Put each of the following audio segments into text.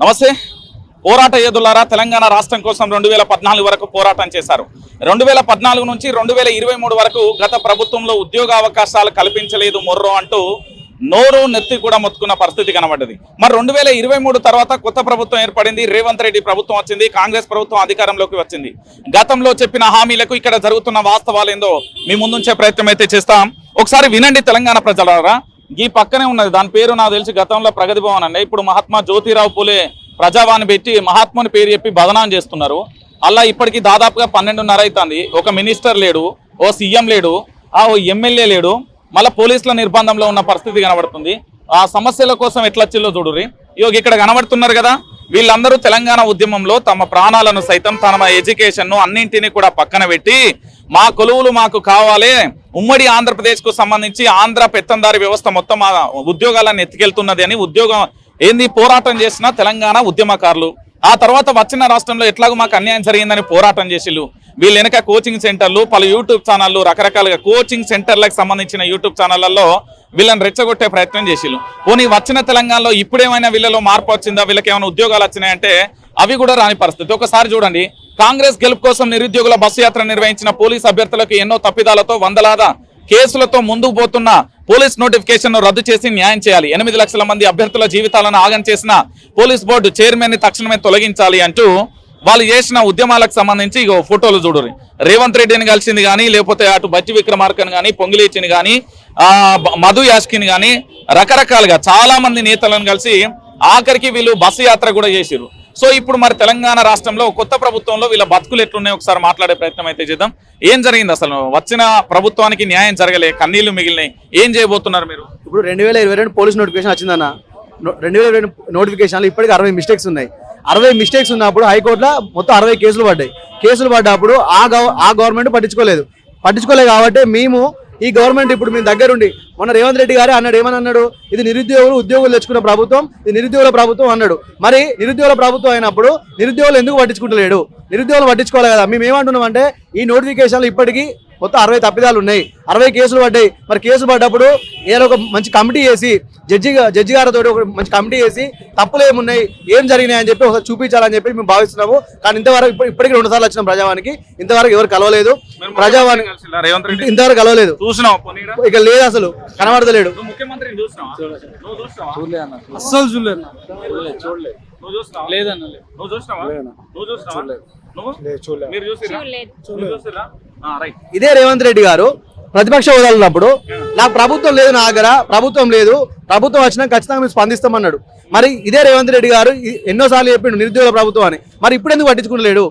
నమస్తే. పోరాట యోధులారా తెలంగాణ రాష్ట్రం కోసం రెండు వేల పద్నాలుగు వరకు పోరాటం చేశారు. రెండు వేల పద్నాలుగు నుంచి రెండు వేల ఇరవై మూడు వరకు గత ప్రభుత్వంలో ఉద్యోగ అవకాశాలు కల్పించలేదు మొర్రో అంటూ నోరు నెత్తి కూడా మొత్తుకున్న పరిస్థితి కనబడ్డది. మరి రెండు వేల ఇరవై మూడు తర్వాత కొత్త ప్రభుత్వం ఏర్పడింది రేవంత్ రెడ్డి ప్రభుత్వం వచ్చింది కాంగ్రెస్ ప్రభుత్వం అధికారంలోకి వచ్చింది. గతంలో చెప్పిన హామీలకు ఇక్కడ జరుగుతున్న వాస్తవాలు ఏందో మీ ముందుంచే ప్రయత్నం అయితే చేస్తాం. ఒకసారి వినండి తెలంగాణ ప్రజలారా. ఈ పక్కనే ఉన్నది. దాని పేరు నాకు తెలిసి గతంలో ప్రగతి భవన్ అండి. ఇప్పుడు మహాత్మా జ్యోతిరావు పూలే ప్రజావాణి పెట్టి మహాత్ముని పేరు చెప్పి బదనాం చేస్తున్నారు. అలా ఇప్పటికి దాదాపుగా పన్నెండున్నర అవుతుంది ఒక మినిస్టర్ లేడు ఓ సీఎం లేడు ఆ ఓ ఎమ్మెల్యే లేడు. మళ్ళీ పోలీసుల నిర్బంధంలో ఉన్న పరిస్థితి కనబడుతుంది. ఆ సమస్యల కోసం ఎట్లా వచ్చిల్లో చూడుర్రి? ఇగో ఇక్కడ కనబడుతున్నారు కదా వీళ్ళందరూ తెలంగాణ ఉద్యమంలో తమ ప్రాణాలను సైతం తమ ఎడ్యుకేషన్ను అన్నింటినీ కూడా పక్కన పెట్టి మా కొలువులు మాకు కావాలి. ఉమ్మడి ఆంధ్రప్రదేశ్కు సంబంధించి ఆంధ్ర పెత్తందారి వ్యవస్థ మొత్తం ఉద్యోగాలను ఎత్తుకెళ్తున్నది అని ఉద్యోగం ఏంది పోరాటం చేసిన తెలంగాణ ఉద్యమకారులు. ఆ తర్వాత వచ్చిన రాష్ట్రంలో ఎట్లాగో మాకు అన్యాయం జరిగిందని పోరాటం చేసిళ్ళు. వీళ్ళు వెనక కోచింగ్ సెంటర్లు పలు యూట్యూబ్ ఛానళ్ళు రకరకాలుగా కోచింగ్ సెంటర్లకు సంబంధించిన యూట్యూబ్ ఛానళ్ళలో వీళ్ళని రెచ్చగొట్టే ప్రయత్నం చేసిళ్ళు. పోనీ వచ్చిన తెలంగాణలో ఇప్పుడేమైనా వీళ్ళలో మార్పు వచ్చిందా? వీళ్ళకి ఏమైనా ఉద్యోగాలు వచ్చినాయంటే అవి కూడా రాని పరిస్థితి. ఒకసారి చూడండి. కాంగ్రెస్ గెలుపు కోసం నిరుద్యోగుల బస్సు యాత్ర నిర్వహించిన పోలీస్ అభ్యర్థులకు ఎన్నో తప్పిదాలతో వందలాద కేసులతో ముందుకు పోతున్న పోలీస్ నోటిఫికేషన్ను రద్దు చేసి న్యాయం చేయాలి. ఎనిమిది లక్షల మంది అభ్యర్థుల జీవితాలను ఆగం చేసిన పోలీస్ బోర్డు చైర్మన్ని తక్షణమే తొలగించాలి అంటూ వాళ్ళు చేసిన ఉద్యమాలకు సంబంధించి ఇగో ఫోటోలు చూడరు రేవంత్ రెడ్డిని కలిసింది కానీ లేకపోతే అటు బట్టి విక్రమార్కన్ కానీ పొంగిలేచిని కానీ మధు యాష్కిని కానీ రకరకాలుగా చాలా మంది నేతలను కలిసి ఆఖరికి వీళ్ళు బస్సు యాత్ర కూడా చేసిరు సో ఇప్పుడు మరి తెలంగాణ రాష్ట్రంలో కొత్త ప్రభుత్వంలో వీళ్ళ బతుకులు ఎట్లున్నాయి ఒకసారి మాట్లాడే ప్రయత్నం అయితే చేద్దాం. ఏం జరిగింది అసలు? వచ్చిన ప్రభుత్వానికి న్యాయం జరగలే కన్నీళ్ళు మిగిలినాయి. ఏం చేయబోతున్నారు మీరు? ఇప్పుడు రెండు వేల ఇరవై రెండు పోలీస్ నోటిఫికేషన్ వచ్చిందన్న. రెండు వేల ఇరవై రెండు నోటిఫికేషన్లో ఇప్పటికి అరవై మిస్టేక్స్ ఉన్నాయి. అరవై మిస్టేక్స్ ఉన్నప్పుడు హైకోర్టులో మొత్తం అరవై కేసులు పడ్డాయి. కేసులు పడ్డప్పుడు ఆ ఆ గవర్నమెంట్ పట్టించుకోలేదు. పట్టించుకోలేదు కాబట్టి మేము ఈ గవర్నమెంట్ ఇప్పుడు మీ దగ్గరుండి. మొన్న రేవంత్ రెడ్డి గారు అన్నాడు ఏమని అన్నాడు? ఇది నిరుద్యోగులు ఉద్యోగులు తెచ్చుకున్న ప్రభుత్వం ఇది నిరుద్యోగుల ప్రభుత్వం అన్నాడు. మరి నిరుద్యోగుల ప్రభుత్వం అయినప్పుడు నిరుద్యోగులు ఎందుకు పట్టించుకుంటలేడు? నిరుద్యోగులు పట్టించుకోవాలి కదా. మేము ఏమంటున్నాం అంటే ఈ నోటిఫికేషన్లు ఇప్పటికీ మొత్తం అరవై తప్పిదాలు ఉన్నాయి. అరవై కేసులు పడ్డాయి. మరి కేసులు పడ్డప్పుడు ఏదో ఒక మంచి కమిటీ వేసి జడ్జి జడ్జి గారితో ఒక మంచి కమిటీ వేసి తప్పులు ఏమున్నాయి ఏం జరిగినాయి అని చెప్పి ఒకసారి చూపించాలని చెప్పి మేము భావిస్తున్నాము. కానీ ఇంతవరకు ఇప్పటి- ఇప్పటికి రెండు సార్లు వచ్చిన ప్రజావానికి. ఇంతవరకు ఎవరు కలవలేదు. ప్రజావాణి కలిసిల్లా రేవంత్ రెడ్డి? ఇంతవరకు కలవలేదు? ఇక లేదు అసలు. కనబడతలేడు. అస్సలు చూడలేదు చూసినావా? లేదన్న నువ్వు చూసినావా? ఇదే రేవంత్ రెడ్డి గారు ప్రతిపక్ష హోదాలో ఉన్నప్పుడు నాకు ప్రభుత్వం లేదు నా దగ్గర ప్రభుత్వం లేదు ప్రభుత్వం వచ్చినా ఖచ్చితంగా మేము స్పందిస్తామన్నాడు. మరి ఇదే రేవంత్ రెడ్డి గారు ఎన్నోసార్లు చెప్పిండు నిరుద్యోగ ప్రభుత్వం అని మరి ఇప్పుడు ఎందుకు పట్టించుకుంటలేడు?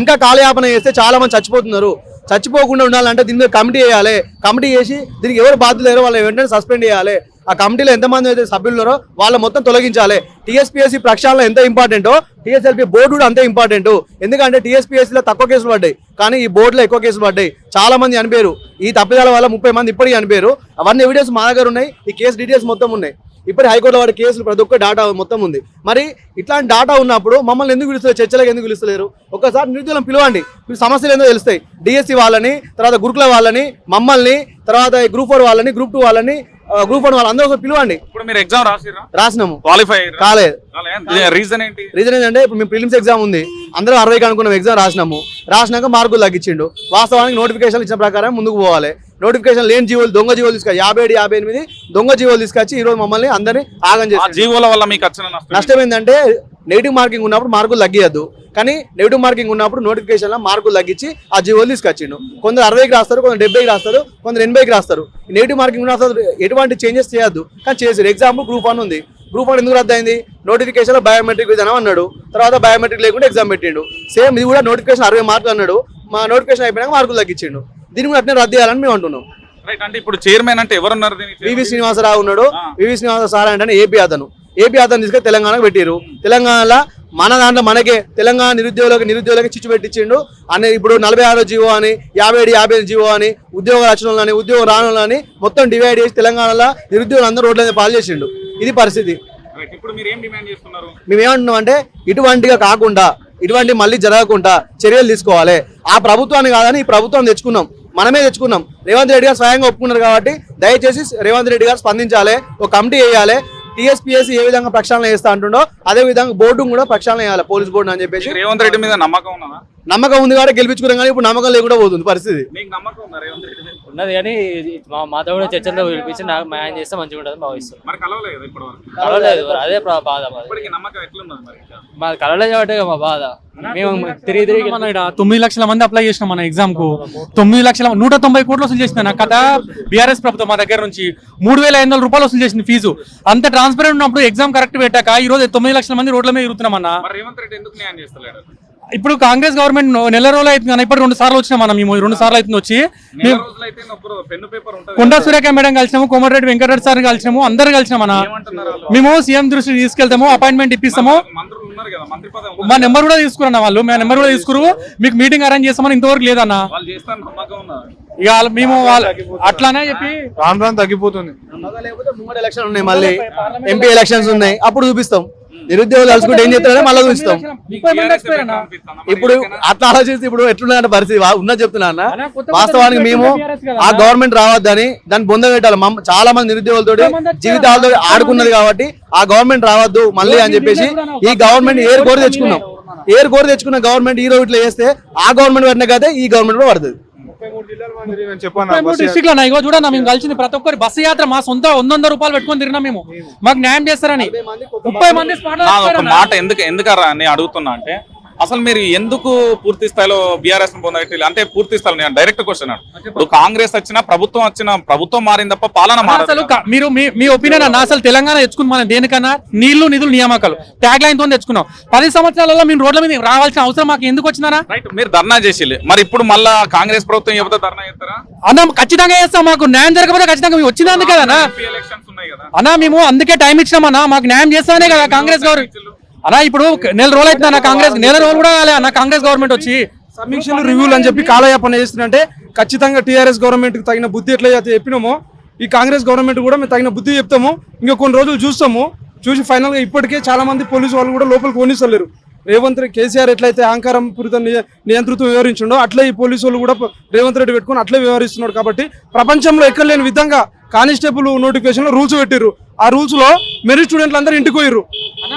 ఇంకా కాలయాపన చేస్తే చాలా మంది చచ్చిపోతున్నారు. చచ్చిపోకుండా ఉండాలంటే దీని మీద కమిటీ వేయాలి. కమిటీ చేసి దీనికి ఎవరు బాధ్యులు లేరో వాళ్ళు వెంటనే సస్పెండ్ చేయాలి. ఆ కమిటీలో ఎంతమంది అయితే సభ్యులు ఉన్నారో వాళ్ళ మొత్తం తొలగించాలి. టీఎస్పీఎస్సీ ప్రక్షాళన ఎంత ఇంపార్టెంటో టీఎస్ఎల్పీ బోర్డు కూడా అంతే ఇంపార్టెంట్. ఎందుకంటే టీఎస్పీఎస్సీలో తక్కువ కేసులు పడ్డాయి కానీ ఈ బోర్డులో ఎక్కువ కేసులు పడ్డాయి. చాలా మంది అనిపారు ఈ తప్పిదాల వల్ల ముప్పై మంది ఇప్పటికీ అనిపారు అవన్నీ ఎవిడెన్స్ మా దగ్గర ఉన్నాయి. ఈ కేసు డీటెయిల్స్ మొత్తం ఉన్నాయి. ఇప్పుడు హైకోర్టులో వాడి కేసులు ప్రతి ఒక్క డాటా మొత్తం ఉంది. మరి ఇట్లాంటి డాటా ఉన్నప్పుడు మమ్మల్ని ఎందుకు పిలుస్తారు చర్చలకు ఎందుకు పిలుస్తలేరు? ఒకసారి నిరుద్యోగం పిలవండి. సమస్యలు ఏందో తెలుస్తాయి. డిఎస్సి వాళ్ళని తర్వాత గురుకుల వాళ్ళని మమ్మల్ని తర్వాత గ్రూప్ ఫోర్ వాళ్ళని గ్రూప్ టూ వాళ్ళని గ్రూప్ వన్ వాళ్ళని అందరూ ఒకసారి పిలవండి. ఇప్పుడు మీరు ఎగ్జామ్ రాసిరా రాసినాము. క్వాలిఫై కాలేదు. రీజన్ ఏంటి? రీజన్ ఏంటంటే ఇప్పుడు మేము ప్రిలిమ్స్ ఎగ్జామ్ ఉంది. అందరం అరవైకి అనుకున్నాం ఎగ్జామ్ రాసినాము. రాసినాక మార్కులు తగ్గించిండు. వాస్తవానికి నోటిఫికేషన్ ఇచ్చిన ప్రకారం ముందుకు పోవాలి. నోటిఫికేషన్ లేని జీవోలు దొంగ జీవోలు తీసుకొచ్చి యాభై ఏడు యాభై ఎనిమిది దొంగ జీవోలు తీసుకొచ్చి ఈ రోజు మమ్మల్ని అందరినీ ఆగం ఆ చేసి జీవోల వల్ల మీకు? నష్టం ఏంటంటే నెగిటివ్ మార్కింగ్ ఉన్నప్పుడు మార్కులు తగ్గియద్దు. కానీ నెగిటివ్ మార్కింగ్ ఉన్నప్పుడు నోటిఫికేషన్లో మార్కులు తగ్గించి ఆ జీవోలు తీసుకొచ్చిండు. కొందరు అరవైకి రాస్తారు కొందరు డెబ్బైకి రాస్తారు కొందరు ఎనభైకి రాస్తారు. నెగిటివ్ మార్కింగ్ ఉన్న ఎటువంటి చేంజెస్ చేయొద్దు. కానీ చేసారు ఎగ్జాంపుల్ గ్రూప్ వన్ ఉంది. గ్రూప్ వన్ ఎందుకు రద్దయింది? నోటిఫికేషన్ బయోమెట్రిక్ విధానం అన్నాడు. తర్వాత బయోమెట్రిక్ లేకుండా ఎగ్జామ్ పెట్టిండు. సేమ్ ఇది కూడా నోటిఫికేషన్ అరవై మార్కులు అన్నాడు. మా నోటిఫికేషన్ అయిపోయినాక మార్కులు తగ్గించిండు. దీన్ని కూడా అట్నే రద్దు చేయాలని మేము అంటున్నాం. రైట్ అంటే ఇప్పుడు చైర్మన్ అంటే ఎవరున్నారు వివి శ్రీనివాసరావు ఉన్నాడు. వివి శ్రీనివాస సార్ అంటే ఏపీ అతను. ఏపీ అతను తీసుకొని తెలంగాణకు పెట్టిరు తెలంగాణలో మన దాంట్లో మనకే తెలంగాణ నిరుద్యోగులకు నిరుద్యోగులకి చిచ్చు పెట్టించిండు. అనే ఇప్పుడు నలభై ఆరో జీవో అని యాభై ఏడు యాభై ఐదు జీవో అని ఉద్యోగ రచనలని ఉద్యోగ రానులని మొత్తం డివైడ్ చేసి తెలంగాణలో నిరుద్యోగులు అందరూ రోడ్ల మీద పాలు చేసిండు. ఇది పరిస్థితి. రైట్ ఇప్పుడు మీరు ఏం డిమాండ్ చేస్తున్నారు? మేము ఏమంటున్నాం అంటే ఇటువంటిగా కాకుండా ఇటువంటి మళ్ళీ జరగకుండా చర్యలు తీసుకోవాలి. ఆ ప్రభుత్వాన్ని కాదని ఈ ప్రభుత్వం తెచ్చుకున్నాం. మనమే తెచ్చుకున్నాం. రేవంత్ రెడ్డి గారు స్వయంగా ఒప్పుకున్నారు కాబట్టి దయచేసి రేవంత్ రెడ్డి గారు స్పందించాలి. ఒక కమిటీ వేయాలి. టీఎస్పీఎస్సీ ఏ విధంగా ప్రక్షాళన చేస్తా అంటుండో అదే విధంగా బోర్డు కూడా ప్రక్షాళన చేయాలి పోలీస్ బోర్డు అని చెప్పేసి. రేవంత్ రెడ్డి మీద నమ్మకం ఉన్నదా? నమ్మకం ఉంది కాబట్టి గెలిపించుకున్నాం కానీ ఇప్పుడు నమ్మకం లేకుండా పోతుంది పరిస్థితి. ఉన్నది కానీ మా మాతో కూడా చర్చల్లో పిలిపించి నాకు న్యాయం చేస్తే మంచిగా ఉంటుంది భావిస్తున్నాం. మరి కలవలేదు ఇప్పటి వరకు? కలవలేదు అదే బాధ మాది. కలవలేదు కాబట్టి మా బాధ. మేము తిరిగి తిరిగి మన ఈడ తొమ్మిది లక్షల మంది అప్లై చేసినాం మన ఎగ్జామ్కు తొమ్మిది లక్షల నూట తొంభై కోట్లు వసూలు చేసిన నా కథ బీఆర్ఎస్ ప్రభుత్వం మా దగ్గర నుంచి. మూడు వేల ఐదు వందల రూపాయలు వసూలు చేసింది ఫీజు అంత ట్రాన్స్పరెంట్ ఉన్నప్పుడు ఎగ్జామ్ కరెక్ట్ పెట్టాక ఈ రోజు తొమ్మిది లక్షల మంది రోడ్ల మీద తిరుగుతున్నాం అన్న. మరి రేవంత్ రెడ్డి ఎందుకు న్యాయం చేస్తలేడు? ఇప్పుడు కాంగ్రెస్ గవర్నమెంట్ నెల రోజులు అవుతుంది అన్న ఇప్పుడు రెండు సార్లు వచ్చినాం మనం మేము రెండు సార్లు అవుతుంది వచ్చి. నెల రోజులైతే ఒక్కరు పెన్ను పేపర్ ఉంటుంది కొండా సూర్యకాయ మేడం కలిసినాము కోమటిరెడ్డి వెంకటరెడ్డి సార్ కలిసినాము అందరు కలిసినాం అన్న. వాళ్ళు? మేము సీఎం దృష్టికి తీసుకెళ్తాము అపాయింట్మెంట్ ఇప్పిస్తాము. మంత్రులు ఉన్నారు కదా మంత్రి పదవి ఉంది. మా నెంబర్ కూడా తీసుకురన్న వాళ్ళు మా నెంబర్ కూడా తీసుకురు మీకు మీటింగ్ అరేంజ్ చేస్తామని ఇంతవరకు లేదన్న. ఇక మేము వాళ్ళ అట్లానే చెప్పి రాను రాను తగ్గిపోతుంది. లేకపోతే ముంగడ ఎలక్షన్ ఉన్నాయి మళ్ళీ. ఎంపీ ఎలక్షన్స్ ఉన్నాయి. అప్పుడు చూపిస్తాం. నిరుద్యోగులు కలుసుకుంటే ఏం చేస్తారో మళ్ళీ అన్న ఇప్పుడు అట్లా ఆలోచిస్తే ఇప్పుడు ఎట్లున్నాయంటే పరిస్థితి ఉన్నది చెప్తున్నా అన్న. వాస్తవానికి మేము ఆ గవర్నమెంట్ రావద్దని దాన్ని బొంద పెట్టాలి. మమ్మ- చాలా మంది నిరుద్యోగులతో జీవితాలతో ఆడుకున్నది కాబట్టి ఆ గవర్నమెంట్ రావద్దు మళ్ళీ అని చెప్పేసి ఈ గవర్నమెంట్ ఏర్ కోరి తెచ్చుకున్నాం. ఏర్ కోరి తెచ్చుకున్న గవర్నమెంట్ ఈ రోజు ఇట్లా చేస్తే ఆ గవర్నమెంట్ పడిన కదా ఈ గవర్నమెంట్ కూడా పడుతుంది. డిస్ట్రిక్ట్లో ఇగో చూడన్నా మేము కలిసింది ప్రతి ఒక్కరి బస్సు యాత్ర మా సొంత వంద వంద రూపాయలు పెట్టుకొని తిరిగినాం మేము. మాకు న్యాయం చేస్తారని. ముప్పై మంది. మాట ఎందుకు ఎందుకరా నేను అడుగుతున్నా అంటే అసలు మీరు ఎందుకు పూర్తి స్థాయిలో బీఆర్ఎస్ పొందగట్టి అంటే పూర్తి స్థాయిలో నేను డైరెక్ట్ క్వశ్చన్ ఇప్పుడు కాంగ్రెస్ వచ్చినా ప్రభుత్వం వచ్చినా ప్రభుత్వం మారింది తప్ప పాలన అసలు మారదు మీరు మీ మీ ఒపీనియన్ అన్న అసలు తెలంగాణ తెచ్చుకుని మనం దేనికన్నా? నీళ్ళు నిధులు నియామకాలు. ట్యాగ్ లైన్తో తెచ్చుకున్నాం. పది సంవత్సరాలలో మేము రోడ్ల మీద రావాల్సిన అవసరం మాకు ఎందుకు వచ్చినారా రైట్ మీరు ధర్నా చేసి మరి ఇప్పుడు మళ్ళా కాంగ్రెస్ ప్రభుత్వం చెబితే ధర్నా చేస్తారా? అన్న ఖచ్చితంగా చేస్తాం మాకు. న్యాయం జరగకపోతే ఖచ్చితంగా మేము ఎలక్షన్స్ ఉన్నాయి కదా. అన్నా మేము అందుకే టైం ఇచ్చినామన్నా మాకు న్యాయం చేస్తానే కదా కాంగ్రెస్ గవర్నమెంట్. అన్నా ఇప్పుడు నెల రోజులు అయితే నా కాంగ్రెస్. నెల రోజులు కూడా కాలే అన్న కాంగ్రెస్ గవర్నమెంట్ వచ్చి. సమీక్షలు రివ్యూలు అని చెప్పి కాలయాపన చేస్తుందంటే ఖచ్చితంగా టీఆర్ఎస్ గవర్నమెంట్కి తగిన బుద్ధి ఎట్లయితే చెప్పినామో ఈ కాంగ్రెస్ గవర్నమెంట్ కూడా మేము తగిన బుద్ధి చెప్తాము. ఇంకా కొన్ని రోజులు చూస్తాము. చూసి ఫైనల్గా ఇప్పటికే చాలా మంది పోలీసు వాళ్ళు కూడా లోపలికి పోనిస్తలేరు. రేవంత్ రెడ్డి కేసీఆర్ ఎట్లయితే అహంకారం పూరిత నియంతృత్వం వ్యవహరించిండో అట్లే ఈ పోలీసు వాళ్ళు కూడా రేవంత్ రెడ్డి పెట్టుకొని అట్లే వ్యవహరిస్తున్నాడు కాబట్టి ప్రపంచంలో ఎక్కడ లేని విధంగా కానిస్టేబుల్ నోటిఫికేషన్లో రూల్స్ పెట్టిర్రు. ఆ రూల్స్లో మెరిట్ స్టూడెంట్లు అందరూ ఇంటికి పోయిర్రు.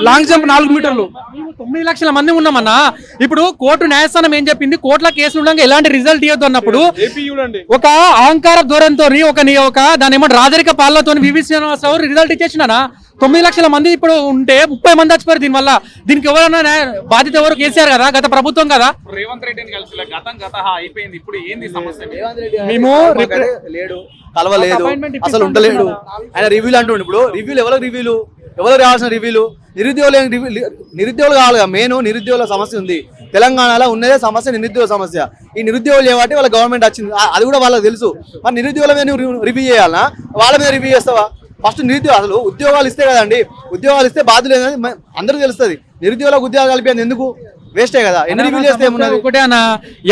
లాంగ్ జంప్ నాలుగు మీటర్లు. మేము తొమ్మిది లక్షల మంది ఉన్నామన్నా. ఇప్పుడు కోర్టు న్యాయస్థానం ఏం చెప్పింది? కోర్టులో కేసులు ఉండగా ఎలాంటి రిజల్ట్ ఇవ్వద్దు అన్నప్పుడు ఏపీ చూడండి. ఒక అహంకార ధోరణితో ఒక నీ- ఒక దాని ఏమంటే రాజరిక పాలనతో వివి శ్రీనివాసరావు రిజల్ట్ ఇచ్చేసినా తొమ్మిది లక్షల మంది ఇప్పుడు ఉంటే ముప్పై మంది చచ్చిపోయారు దీనివల్ల. దీనికి ఎవరైనా న్యాయ- బాధ్యత ఎవరు? కేసీఆర్ కదా గత ప్రభుత్వం కదా. రేవంత్ రెడ్డిని కలిసి గతం గత అయిపోయింది. ఇప్పుడు ఏంది సమస్య మేము లేడు కలవలేదు అసలు ఉండలేడు. ఆయన రివ్యూలు అంటుండు ఇప్పుడు రివ్యూలు ఎవరికి రివ్యూలు? ఎవరికి రావాల్సిన రివ్యూలు? నిరుద్యోగులు రివ్యూ నిరుద్యోగులు కావాలి మెయిన్ నిరుద్యోగుల సమస్య ఉంది. తెలంగాణలో ఉన్నదే సమస్య నిరుద్యోగ సమస్య. ఈ నిరుద్యోగులు చేయబట్టి వాళ్ళ గవర్నమెంట్ వచ్చింది. అది కూడా వాళ్ళకి తెలుసు. మరి నిరుద్యోగుల మీద రివ్యూ చేయాలనా? వాళ్ళ మీద రివ్యూ చేస్తావా? ఫస్ట్ నిరుద్యోగ అసలు ఉద్యోగాలు ఇస్తే కదండి. ఉద్యోగాలు ఇస్తే బాధ్యత లేదని తెలుస్తుంది. నిరుద్యోగులకు ఉద్యోగాలు కలిపేది ఎందుకు? వేస్టే కదా. ఎన్ని రివ్యూలు చేస్తే ఏమున్నది ఒకటే అన్న.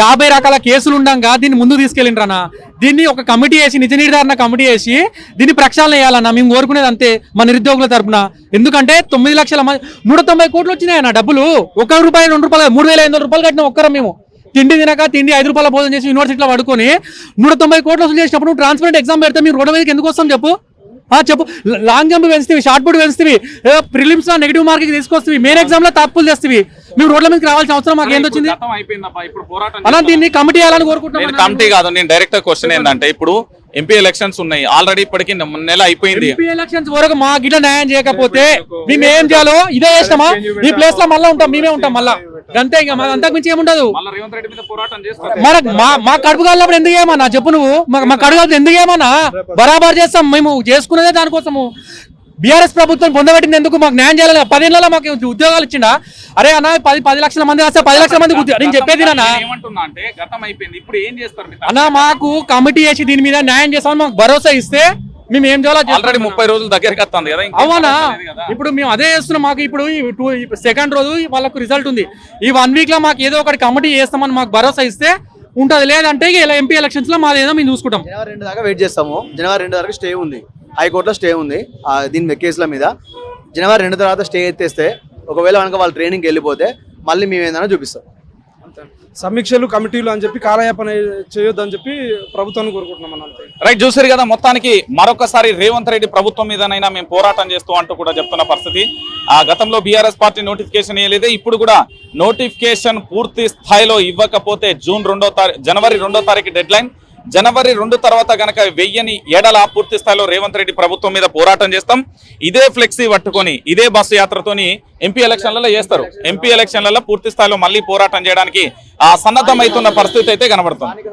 యాభై రకాల కేసులు ఉండంగా దీన్ని ముందు తీసుకెళ్ళిండ్రన్న దీన్ని ఒక కమిటీ వేసి నిజ నిర్ధారణ కమిటీ వేసి దీన్ని ప్రక్షాళన చేయాలన్న మేము కోరుకునేది అంతే మా నిరుద్యోగుల తరపున. ఎందుకంటే తొమ్మిది లక్షల మంది నూట తొంభై కోట్లు వచ్చినాయన్న డబ్బులు. ఒక రూపాయి రెండు రూపాయలు మూడు వేల ఐదు వందల రూపాయలు కట్టిన ఒక్కరం మేము. తిండి తినక తిండి ఐదు రూపాయల భోజనం చేసి యూనివర్సిటీలో పడుకొని నూట తొంభై కోట్లు వసూలు చేసినప్పుడు ట్రాన్స్పరెంట్ ఎగ్జామ్ పెడితే మీరు రోడ్డు మీదకి ఎందుకు వస్తాం చెప్పు? చెప్పు. లాంగ్ జంప్ పెంచుతీవి షార్ట్ పుట్ పెంచుతీవి ప్రిలిమ్స్లో నెగిటివ్ మార్కింగ్ తీసుకొస్తావి మెయిన్ ఎగ్జామ్లో తప్పులు చేస్తేవి. మేము రోడ్ల మీదకి రావాల్సిన అవసరం మాకు ఏంది వచ్చింది గతం అయిపోయిందప్ప ఇప్పుడు పోరాటం అలా దీన్ని కమిటీ చేయాలని నేను కోరుకుంటున్నాం కమిటీ కాదు నేను డైరెక్ట్ క్వశ్చన్ ఏంటంటే ఇప్పుడు ఎంపీ ఎలక్షన్స్ ఉన్నాయి ఆల్రెడీ ఇప్పటికి నెల అయిపోయింది. ఎంపీ ఎలక్షన్స్ వరకు మా గిట్ల న్యాయం చేయకపోతే మేము ఏం చేయాలో ఇదే చేస్తామా ఈ ప్లేస్లో మళ్ళీ ఉంటాం మేమే ఉంటాం మళ్ళా. అంతే ఇంకా మాకు అంతకు మించి ఏముండదు. మీద మన మా మా కడుపు కాలినప్పుడు ఎందుకు ఏమన్నా? చెప్పు నువ్వు. మా కడుపు కాలినప్పుడు ఎందుకు ఏమన్నా? బరాబర్ చేస్తాం మేము. చేసుకునేదే దానికోసము. బీఆర్ఎస్ ప్రభుత్వం పొందబెట్టింది ఎందుకు? మాకు న్యాయం చేయాలి పదేళ్ళలో మాకు ఉద్యోగాలు ఇచ్చిండా? అరే అన్న పది పది లక్షల మంది రాస్తే పది లక్షల ఉద్యోగం నేను చెప్పేది నాన్న నేను ఏమంటున్నా అంటే గతం అయిపోయింది. ఇప్పుడు ఏం చేస్తారు మీరు? అన్న మాకు కమిటీ వేసి దీని మీద న్యాయం చేస్తామని మాకు భరోసా ఇస్తే మేము ఏం చేయాలో. ఆల్రెడీ ముప్పై రోజులు దగ్గరికి వస్తుంది కదా ఇంకేం అవునా. ఇప్పుడు మేము అదే చేస్తున్నాం మాకు ఇప్పుడు ఈ టూ సెకండ్ రోజు వాళ్ళకు రిజల్ట్ ఉంది. ఈ వన్ వీక్లో మాకు ఏదో ఒకటి కమిటీ చేస్తామని మాకు భరోసా ఇస్తే ఉంటది. లేదంటే ఇలా ఎంపీ ఎలక్షన్స్లో మాది ఏదో మేము చూసుకుంటాం. జనవరి రెండు దాకా వెయిట్ చేస్తాము. జనవరి రెండు వరకు స్టే ఉంది. హైకోర్టులో స్టే ఉంది. ఆ, దీని కేసుల మీద. జనవరి రెండు తర్వాత స్టే ఎత్తేస్తే ఒకవేళ కనుక వాళ్ళు ట్రైనింగ్కి వెళ్ళిపోతే మళ్ళీ మేము ఏందన్నా చూపిస్తాం. సమీక్షలు కమిటీలు అని చెప్పి కాలయాపన చేయొద్దు అని చెప్పి ప్రభుత్వాన్ని కోరుకుంటున్నాం మనం రైట్ చూసారు కదా మొత్తానికి మరొకసారి రేవంత్ రెడ్డి ప్రభుత్వం మీదనైనా మేము పోరాటం చేస్తూ అంటూ కూడా చెప్తున్న పరిస్థితి. ఆ గతంలో బీఆర్ఎస్ పార్టీ నోటిఫికేషన్ ఇవ్వలేదే ఇప్పుడు కూడా నోటిఫికేషన్ పూర్తి స్థాయిలో ఇవ్వకపోతే జూన్ రెండో తారీఖు జనవరి రెండో తారీఖు డెడ్ లైన్ జనవరి రెండు తర్వాత గనక వెయ్యని ఏడల పూర్తి స్థాయిలో రేవంత్ రెడ్డి ప్రభుత్వం మీద పోరాటం చేస్తాం. ఇదే ఫ్లెక్సీ పట్టుకొని ఇదే బస్సు యాత్రతోని ఎంపీ ఎలక్షన్లలో చేస్తారు ఎంపీ ఎలక్షన్లలో పూర్తి స్థాయిలో మళ్ళీ పోరాటం చేయడానికి ఆ సన్నద్ధమవుతున్న పరిస్థితి అయితే కనబడుతుంది.